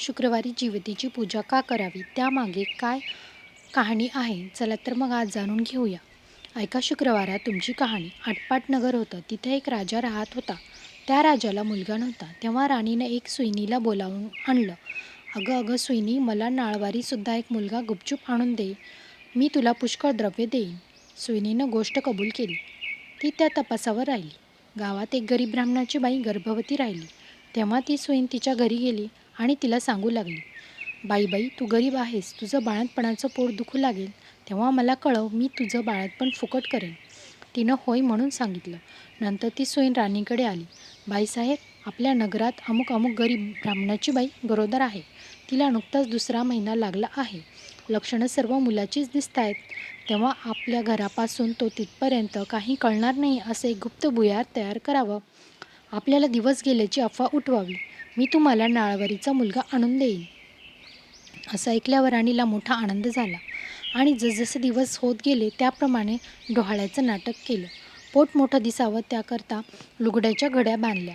शुक्रवारी जीवतीची पूजा का करावी? त्यामागे काय कहाणी आहे? चला तर मग आज जाणून घेऊया. ऐका शुक्रवारात तुमची कहाणी. आटपाट नगर होतं. तिथे एक राजा राहत होता. त्या राजाला मुलगा नव्हता. तेव्हा राणीनं एक सुईनीला बोलावून आणलं. अगं अगं सुईनी मला नाळवारीसुद्धा एक मुलगा गुपचूप आणून दे. मी तुला पुष्कळ द्रव्य देईन. सुईनीनं गोष्ट कबूल केली. ती त्या तपासावर राहिली. गावात एक गरीब ब्राह्मणाची बाई गर्भवती राहिली. तेव्हा ती सुईन तिच्या घरी गेली. आणि तिला सांगू लागली बाई बाई तू गरीब आहेस तुझं बाळंतपणाचं पोट दुखू लागेल तेव्हा मला कळव मी तुझं बाळंतपण फुकट करेन. तिनं होय म्हणून सांगितलं. नंतर ती सोईन राणीकडे आली. बाईसाहेब आपल्या नगरात अमुक अमुक गरीब ब्राह्मणाची बाई गरोदर आहे. तिला नुकताच दुसरा महिना लागला आहे. लक्षणं सर्व मुलाचीच दिसत आहेत तेव्हा आपल्या घरापासून तो तिथपर्यंत काही कळणार नाही असे गुप्त भुयार तयार करावं. आपल्याला दिवस गेल्याची अफवा उठवावी. मी तुम्हाला नाळवरीचा मुलगा आणून देईन. असं ऐकल्यावर राणीला मोठा आनंद झाला. आणि जसजसे दिवस होत गेले त्याप्रमाणे डोहाळ्याचं नाटक केलं. पोट मोठं दिसावं त्याकरता लुगड्याच्या घड्या बांधल्या.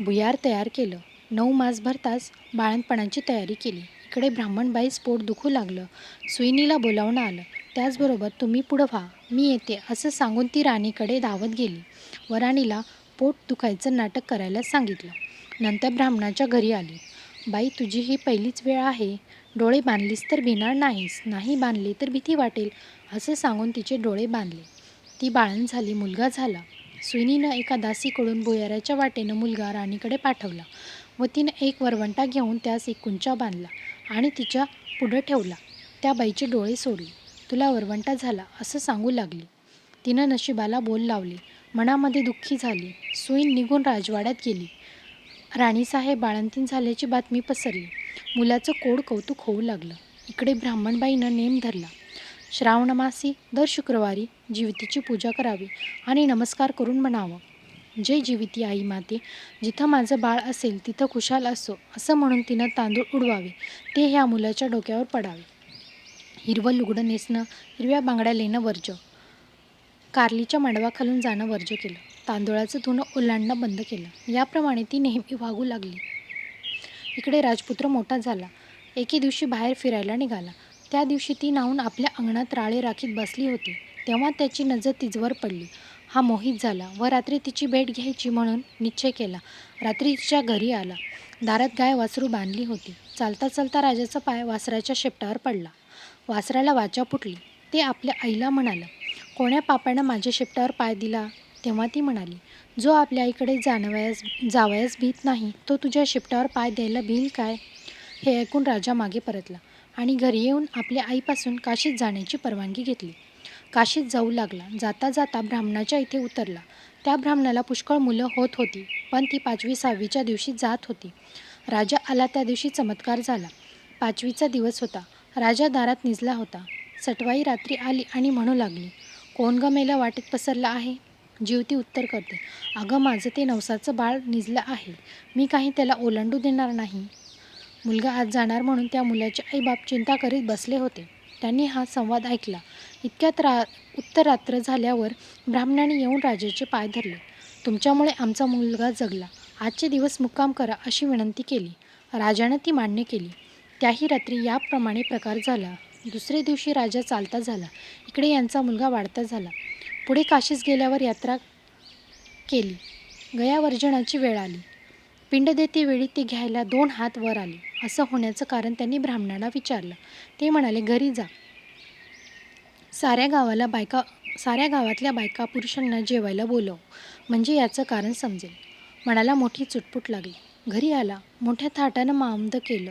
भुयार तयार केलं. नऊ मास भरताच बाळणपणाची तयारी केली. इकडे ब्राह्मणबाईस पोट दुखू लागलं. सुईनीला बोलावणं आलं. त्याचबरोबर तुम्ही पुढं व्हा. मी येते असं सांगून ती राणीकडे धावत गेली वराणीला पोट दुखायचं नाटक करायला सांगितलं. नंतर ब्राह्मणाच्या घरी आली. बाई तुझी ही पहिलीच वेळ आहे. डोळे बांधलीस तर भिणार नाहीस. नाही बांधले तर भीती वाटेल असं सांगून तिचे डोळे बांधले. ती बाळण झाली मुलगा झाला. सुईनीनं एका दासीकडून भुयाराच्या वाटेनं मुलगा राणीकडे पाठवला व तिनं एक वरवंटा घेऊन त्यास एक कुंचा बांधला आणि तिच्या पुढं ठेवला. त्या बाईचे डोळे सोडले. तुला वरवंटा झाला असं सांगू लागली. तिनं नशिबाला बोल लावले. मनामध्ये दुःखी झाली. सुईन निघून राजवाड्यात गेली. राणीसाहेब बाळंतीण झाल्याची बातमी पसरली. मुलाचं कोड कौतुक होऊ लागलं. इकडे ब्राह्मणबाईनं नेम धरला. श्रावणमासी दर शुक्रवारी जिवितीची पूजा करावी आणि नमस्कार करून म्हणावं. जय जिविती आई माते जिथं माझं बाळ असेल तिथं खुशाल असो असं म्हणून तिनं तांदूळ उडवावे ते ह्या मुलाच्या डोक्यावर पडावे. हिरवं लुगडं नेसणं हिरव्या बांगड्या लेणं वर्ज कारलीच्या मांडवाखालून जाणं वर्ज केलं. तांदळाचं धुणं ओलांडणं बंद केलं. याप्रमाणे ती नेहमी वागू लागली. इकडे राजपुत्र मोठा झाला. एके दिवशी बाहेर फिरायला निघाला. त्या दिवशी ती नाहून आपल्या अंगणात राळे राखीत बसली होती. तेव्हा त्याची नजर तिजवर पडली. हा मोहित झाला व रात्री तिची भेट घ्यायची म्हणून निश्चय केला. रात्री तिच्या घरी आला. दारात गाय वासरू बांधली होती. चालता चालता राजाचा पाय वासराच्या शेपटावर पडला. वासराला वाचा फुटली. ते आपल्या आईला म्हणालं कोण्या पापानं माझ्या शेपटावर पाय दिला? तेव्हा ती म्हणाली जो आपल्या आईकडे जाणवयास जावयास भीत नाही तो तुझ्या शिपटावर पाय द्यायला भील काय? हे ऐकून राजा मागे परतला आणि घरी येऊन आपल्या आईपासून काशीत जाण्याची परवानगी घेतली. काशीत जाऊ लागला. जाता जाता ब्राह्मणाच्या इथे उतरला. त्या ब्राह्मणाला पुष्कळ मुलं होत होती पण ती पाचवी सहावीच्या दिवशी जात होती. राजा आला त्या दिवशी चमत्कार झाला. पाचवीचा दिवस होता. राजा दारात निजला होता. सटवाई रात्री आली आणि म्हणू लागली कोण गमेला वाटेत पसरला आहे? जीवती उत्तर करते. अगं माझं ते नवसाचं बाळ निजलं आहे. मी काही त्याला ओलांडू देणार नाही. मुलगा आज जाणार म्हणून त्या मुलाचे आईबाप चिंता करीत बसले होते. त्यांनी हा संवाद ऐकला. इतक्यात रा उत्तर रात्र झाल्यावर ब्राह्मणाने येऊन राजाचे पाय धरले. तुमच्यामुळे आमचा मुलगा जगला. आजचे दिवस मुक्काम करा अशी विनंती केली. राजानं ती मान्य केली. त्याही रात्री याप्रमाणे प्रकार झाला. दुसरे दिवशी राजा चालता झाला. इकडे यांचा मुलगा वाढता झाला. पुढे काशीस गेल्यावर यात्रा केली. गयावर्जनाची वेळ आली. पिंड देते वेळी ते घ्यायला दोन हात वर आले. असं होण्याचं कारण त्यांनी ब्राह्मणाला विचारलं. ते म्हणाले घरी जा. साऱ्या गावाला बायका साऱ्या गावातल्या बायका पुरुषांना जेवायला बोलव. म्हणजे याचं कारण समजेल. मनाला मोठी चुटपुट लागली. घरी आला. मोठ्या थाटानं मामद केलं.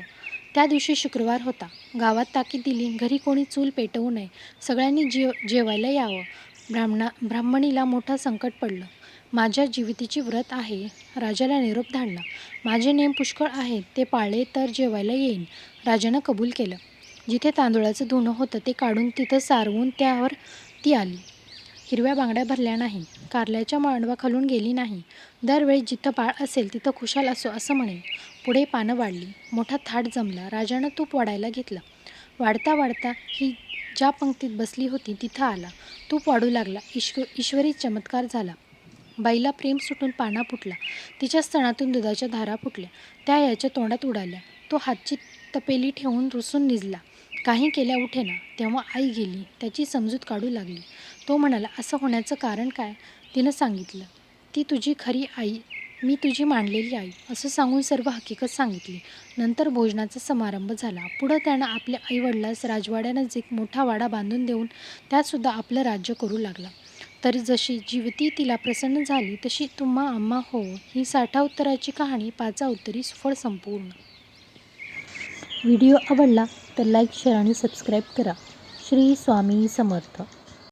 त्या दिवशी शुक्रवार होता. गावात ताकीद दिली. घरी कोणी चूल पेटवू नये. सगळ्यांनी जेव जेवायला यावं. ब्राह्मणा ब्राह्मणीला मोठं संकट पडलं. माझ्या जीवितीची व्रत आहे राजाला निरोप धाडला माझे नेम पुष्कळ आहेत ते पाळले तर जेवायला येईन. राजानं कबूल केलं. जिथे तांदूळाचं धुणं होतं ते काढून तिथं सारवून त्यावर ती आली. हिरव्या बांगड्या भरल्या नाही कारल्याच्या मांडवा खालून गेली नाही. दरवेळी जिथं बाळ असेल तिथं खुशाल असो असं म्हणे पुढे पानं वाढली. मोठा थाट जमला. राजानं तूप वाढायला घेतलं. वाढता वाढता ही ज्या पंक्तीत बसली होती तिथं आला. तूप वाढू लागला. ईश्व ईश्वरी चमत्कार झाला. बाईला प्रेम सुटून पाना फुटला. तिच्या स्तनातून दुधाच्या धारा फुटल्या. त्या याच्या तोंडात उडाल्या. तो हातची तपेली ठेवून रुसून निजला. काही केल्या उठेना. तेव्हा आई गेली. त्याची समजूत काढू लागली. तो म्हणाला असं होण्याचं कारण काय? तिनं सांगितलं ती तुझी खरी आई मी तुझी मांडलेली आई असं सांगून सर्व हकीकत सांगितली. नंतर भोजनाचा समारंभ झाला. पुढं त्यानं आपल्या आईवडिलास राजवाड्यानजीक मोठा वाडा बांधून देऊन त्यातसुद्धा आपलं राज्य करू लागला. तरी जशी जीवती तिला प्रसन्न झाली तशी तुम्हा आम्हा हो ही साठा उत्तराची कहाणी पाचा उत्तरी सुफळ संपूर्ण. व्हिडिओ आवडला तर लाईक शेअर आणि सबस्क्राईब करा. श्री स्वामी समर्थ.